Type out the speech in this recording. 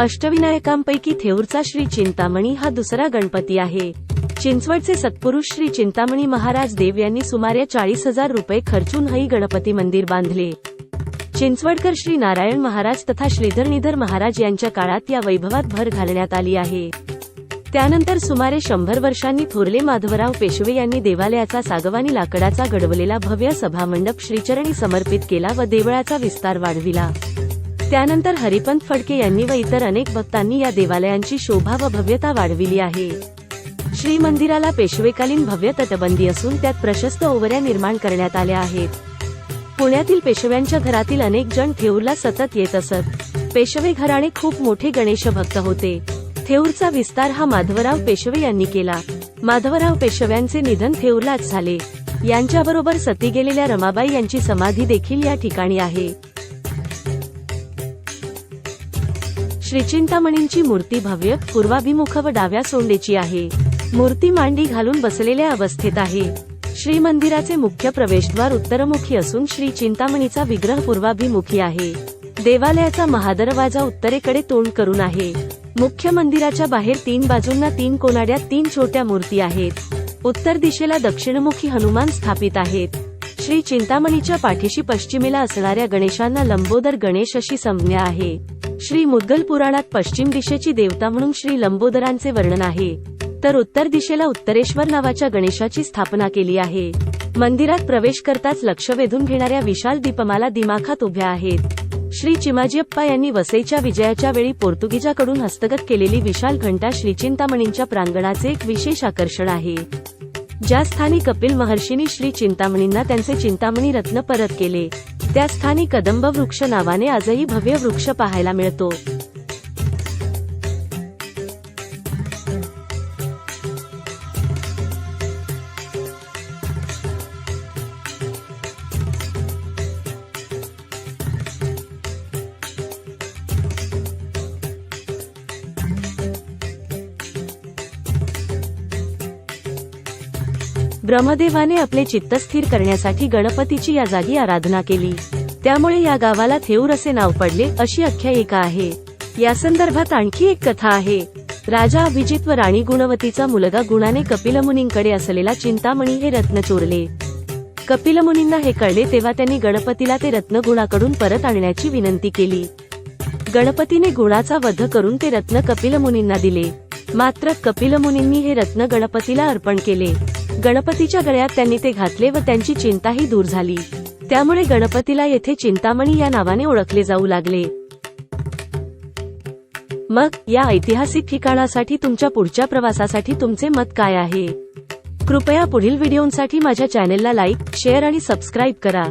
अष्टविनायकांपैकी थेऊरचा श्री चिंतामणी हा दुसरा गणपती आहे. चिंचवडचे सत्पुरुष श्री चिंतामणी महाराज देव यांनी सुमारे चाळीस हजार रुपये खर्चून हई गणपती मंदिर बांधले. चिंचवडकर श्री नारायण महाराज तथा श्रीधरनिधर महाराज यांच्या काळात या वैभवात भर घालण्यात आली आहे. त्यानंतर सुमारे शंभर वर्षांनी थोरले माधवराव पेशवे यांनी देवालयाचा सागवानी लाकडाचा घडवलेला भव्य सभामंडप श्रीचरणी समर्पित केला व देवळाचा विस्तार वाढविला. त्यानंतर हरिपंत फडके यांनी व इतर अनेक भक्तांनी या देवालयांची शोभा व भव्यता वाढविली आहे. श्री मंदिराला पेशवेकालीन भव्य तटबंदी असून त्यात प्रशस्त ओवऱ्या निर्माण करण्यात आल्या आहेत. पुण्यातील पेशव्यांच्या घरातील अनेक जण थेऊरला सतत येत असत. पेशवे घराणे खूप मोठे गणेश भक्त होते. थेऊरचा विस्तार हा माधवराव पेशवे यांनी केला. माधवराव पेशव्यांचे निधन थेऊरलाच झाले. यांच्याबरोबर सती गेलेल्या रमाबाई यांची समाधी देखील या ठिकाणी आहे. श्रीचिंतामणींची मूर्ती भव्य पूर्वाभिमुख व डाव्या सोंडेची आहे. मूर्ती मांडी घालून बसलेल्या अवस्थेत आहे. श्री मंदिराचे मुख्य प्रवेशद्वार उत्तरमुखी असून श्री चिंतामणीचा विग्रह पूर्वाभिमुखी आहे. देवालयाचा महादरवाजा उत्तरेकडे तोंड करून आहे. मुख्य मंदिराच्या बाहेर तीन बाजूंना तीन कोनाड्या तीन छोट्या मूर्ती आहेत. उत्तर दिशेला दक्षिणमुखी हनुमान स्थापित आहेत. श्री चिंतामणीच्या पाठीशी पश्चिमेला असणाऱ्या गणेशांना लंबोदर गणेश अशी संज्ञा आहे. श्री मुद्गल पुराणात पश्चिम दिशेची देवता म्हणून श्री लंबोदरांचे वर्णन आहे. तर उत्तर दिशेला उत्तरेश्वर नावाच्या गणेशाची स्थापना केली आहे. मंदिरात प्रवेश करताच लक्ष वेधून घेणाऱ्या विशाल दीपमाला दिमाखात उभ्या आहेत. श्री चिमाजीअप्पा यांनी वसईच्या विजयाच्या वेळी पोर्तुगीजाकडून हस्तगत केलेली विशाल घंटा श्रीचिंतामणींच्या प्रांगणाचे एक विशेष आकर्षण आहे. ज्या स्थानी कपिल महर्षींनी श्री चिंतामणींना त्यांचे चिंतामणी रत्न परत केले त्या स्थानी कदंब वृक्ष नावाने आजही भव्य वृक्ष पाहायला मिळतो. ब्रह्मदेवाने आपले चित्त स्थिर करण्यासाठी गणपतीची या जागी आराधना केली. त्यामुळे या गावाला थेऊर असे नाव पडले अशी आख्यायिका आहे. या संदर्भात आणखी एक कथा आहे. राजा अभिजित व राणी गुणवतीचा मुलगा गुणाने कपिलमुनींकडे असलेला चिंतामणी हे रत्न चोरले. कपिलमुनींना हे कळले तेव्हा त्यांनी गणपतीला ते रत्न गुणाकडून परत आणण्याची विनंती केली. गणपतीने गुणाचा वध करून ते रत्न कपिलमुनींना दिले. मात्र कपिलमुनींनी हे रत्न गणपतीला अर्पण केले. गणपतीच्या गळ्यात त्यांनी ते घातले व त्यांची चिंताही दूर झाली. त्यामुळे गणपतीला येथे चिंतामणी या नावाने ओळखले जाऊ लागले. मग या ऐतिहासिक ठिकाणासाठी तुमच्या पुढच्या प्रवासासाठी तुमचे मत काय आहे? कृपया पुढील व्हिडिओंसाठी माझ्या चॅनेलला लाईक शेअर आणि सबस्क्राईब करा.